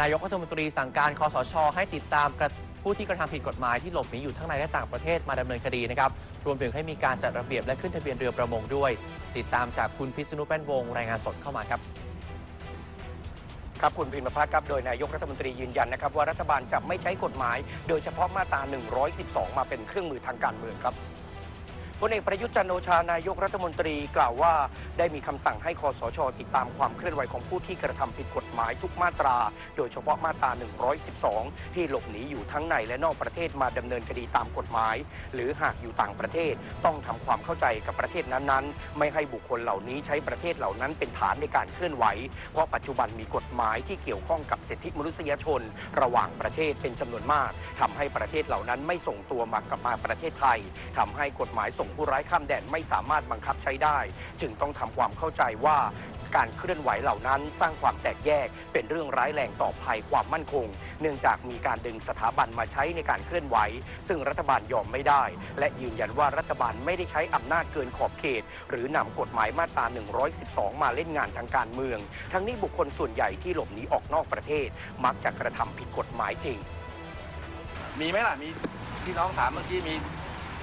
นายกรัฐมนตรีสั่งการคอสช ให้ติดตามผู้ที่กระทำผิดกฎหมายที่หลบหนีอยู่ทั้งในและต่างประเทศมาดำเนินคดีนะครับ รวมถึงให้มีการจัดระเบียบและขึ้นทะเบียนเรือประมงด้วย ติดตามจากคุณพิษณุแป้นวงรายงานสดเข้ามาครับครับคุณพิมพ์พัฒน์ครับโดยนายกรัฐมนตรียืนยันนะครับว่ารัฐบาลจะไม่ใช้กฎหมาย โดยเฉพาะมาตรา 112 มาเป็นเครื่องมือทางการเมืองครับ พลเอกประยุทธ์จันโอชานายกรัฐมนตรีกล่าวว่า ได้มีคำสั่งให้คอสช ติดตามความเคลื่อนไหวของผู้ที่กระทำผิดกฎหมายทุกมาตรา โดยเฉพาะมาตรา 112 ที่หลบหนีอยู่ทั้งในและนอกประเทศมาดำเนินคดีตามกฎหมาย หรือหากอยู่ต่างประเทศต้องทำความเข้าใจกับประเทศนั้นๆ ไม่ให้บุคคลเหล่านี้ใช้ประเทศเหล่านั้นเป็นฐานในการเคลื่อนไหว เพราะปัจจุบันมีกฎหมายที่เกี่ยวข้องกับสิทธิมนุษยชน ระหว่างประเทศเป็นจำนวนมากทำให้ประเทศเหล่านั้นไม่ส่งตัวมากลับมาประเทศไทยทำให้กฎหมายส่งผู้ร้ายข้ามแดนไม่สามารถบังคับใช้ได้ จึงต้องทำความเข้าใจว่าการเคลื่อนไหวเหล่านั้นสร้างความแตกแยก เป็นเรื่องร้ายแรงต่อภัยความมั่นคง เนื่องจากมีการดึงสถาบันมาใช้ในการเคลื่อนไหว ซึ่งรัฐบาลยอมไม่ได้ และยืนยันว่ารัฐบาลไม่ได้ใช้อำนาจเกินขอบเขต หรือนำกฎหมายมาตรา 112 มาเล่นงานทางการเมือง ทั้งนี้บุคคลส่วนใหญ่ที่หลบหนีออกนอกประเทศ มักจะกระทำผิดกฎหมายจริง มีไหมล่ะมีพี่น้องถามเมื่อกี้มี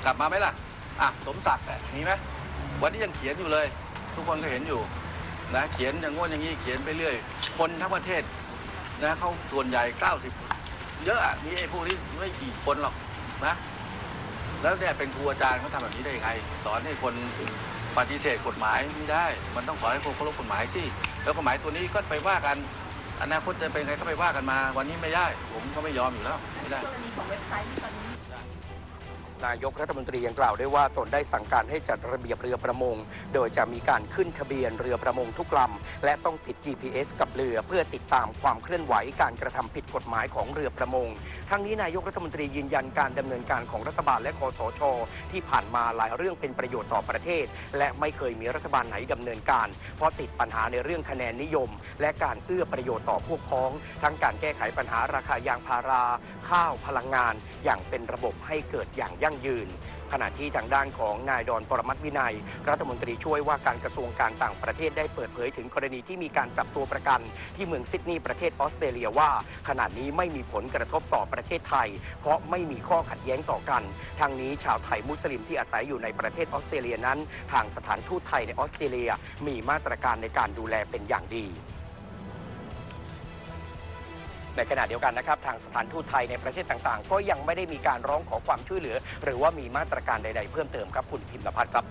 กลับมาไหมล่ะ อะสมศักดิ์อะมีไหมวันนี้ยังเขียนอยู่เลย ทุกคนก็เห็นอยู่นะเขียนอย่างง้นอย่างนี้เขียนไปเรื่อย คนทั้งประเทศนะเขาส่วนใหญ่90เยอะอะมีไอ้พวกนี้ไม่กี่คนหรอกนะ แล้วเนี่ยเป็นครูอาจารย์เขาทำแบบนี้ได้ยังไงสอนให้คนปฏิเสธกฎหมายไม่ได้ มันต้องสอให้คนเคารพกฎหมายสิแล้วกฎหมายตัวนี้ก็ไปว่ากันอนาคตจะเป็นไงก็ไปว่ากันมา วันนี้ไม่ได้ ผมก็ไม่ยอมอยู่แล้วไม่ได้กรณีของเว็บไซต์ที่ต นายกรัฐมนตรียังกล่าวด้วยว่าตนได้สั่งการให้จัดระเบียบเรือประมง โดยจะมีการขึ้นทะเบียนเรือประมงทุกลำ และต้องติด GPS กับเรือเพื่อติดตามความเคลื่อนไหวการกระทำผิดกฎหมายของเรือประมง ทั้งนี้นายกรัฐมนตรียืนยันการดำเนินการของรัฐบาลและคอสช ที่ผ่านมาหลายเรื่องเป็นประโยชน์ต่อประเทศ และไม่เคยมีรัฐบาลไหนดำเนินการ เพราะติดปัญหาในเรื่องคะแนนนิยม และการเอื้อประโยชน์ต่อพวกพ้อง ทั้งการแก้ไขปัญหาราคายางพารา ข้าวพลังงาน อย่างเป็นระบบให้เกิดอย่างยั่งยืน ขณะที่ทางด้านของนายดอนปรมัตวินัย รัฐมนตรีช่วยว่าการกระทรวงการต่างประเทศได้เปิดเผยถึงกรณีที่มีการจับตัวประกัน ที่เมืองซิดนีย์ประเทศออสเตรเลียว่า ขณะนี้ไม่มีผลกระทบต่อประเทศไทย เพราะไม่มีข้อขัดแย้งต่อกัน ทางนี้ชาวไทยมุสลิมที่อาศัยอยู่ในประเทศออสเตรเลียนั้น ทางสถานทูตไทยในออสเตรเลีย มีมาตรการในการดูแลเป็นอย่างดี ในขณะเดียวกันนะครับทางสถานทูตไทยในประเทศต่างๆ ก็ยังไม่ได้มีการร้องขอความช่วยเหลือ หรือว่ามีมาตรการใด ๆ เพิ่มเติมครับคุณพิมพ์พัฒน์ครับ